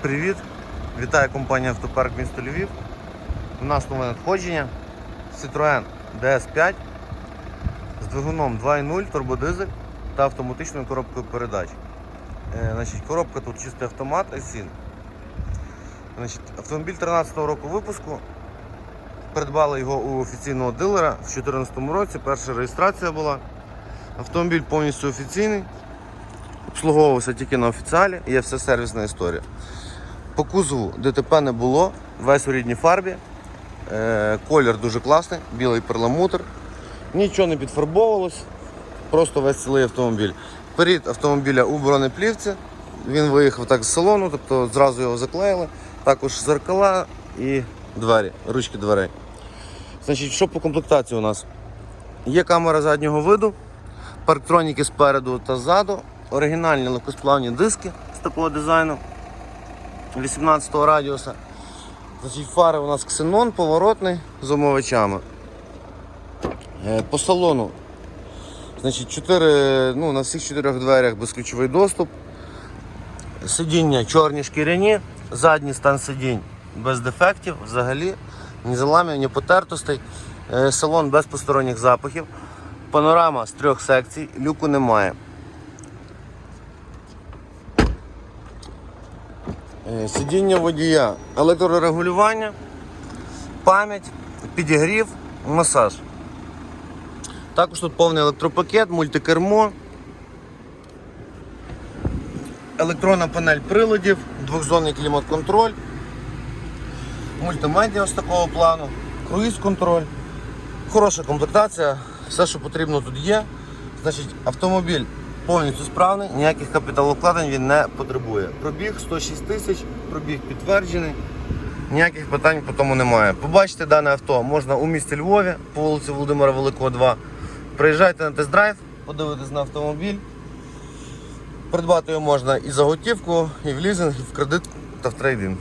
Привіт! Вітаю компанія Автопарк місто Львів. У нас нове надходження Citroën DS5 з двигуном 2.0 турбодизель та автоматичною коробкою передач. Е, Значить, коробка тут чистий автомат ISIN. Значить, автомобіль 13 року випуску. Придбали його у офіційного дилера в 2014 році. Перша реєстрація була. Автомобіль повністю офіційний. Обслуговувався тільки на офіціалі, є вся сервісна історія. По кузову ДТП не було, весь у рідній фарбі. Е, колір дуже класний, білий перламутр. Нічого не підфарбовувалось, просто весь цілий автомобіль. Перед автомобіля у бронеплівці. Він виїхав так з салону, тобто зразу його заклеїли. Також зеркала і двері, ручки дверей. Значить, що по комплектації у нас? Є камера заднього виду, парктроніки спереду та ззаду, оригінальні легкосплавні диски з такого дизайну 18 радіуса. Значить, фари у нас ксенон поворотний з омивачами. Е, По салону значить, 4, ну, на всіх чотирьох дверях безключовий доступ. Сидіння чорні шкіряні, задній стан сидінь без дефектів, взагалі, ні заламів, ні потертостей. Е, Салон без посторонніх запахів. Панорама з трьох секцій, люку немає. Сидіння водія, електрорегулювання, пам'ять, підігрів, масаж. Також тут повний електропакет, мультикермо, електронна панель приладів, двохзонний клімат-контроль, мультимедіа ось такого плану, круїз-контроль. Хороша комплектація, все, що потрібно тут є. Значить, автомобіль повністю справний, ніяких капіталовкладень він не потребує. Пробіг 106 тисяч, пробіг підтверджений. Ніяких питань по тому немає. Побачити дане авто можна у місті Львові по вулиці Володимира Великого, 2. Приїжджайте на тест-драйв, подивитись на автомобіль. Придбати його можна і за готівку, і в лізинг, і в кредит та в трейдинг.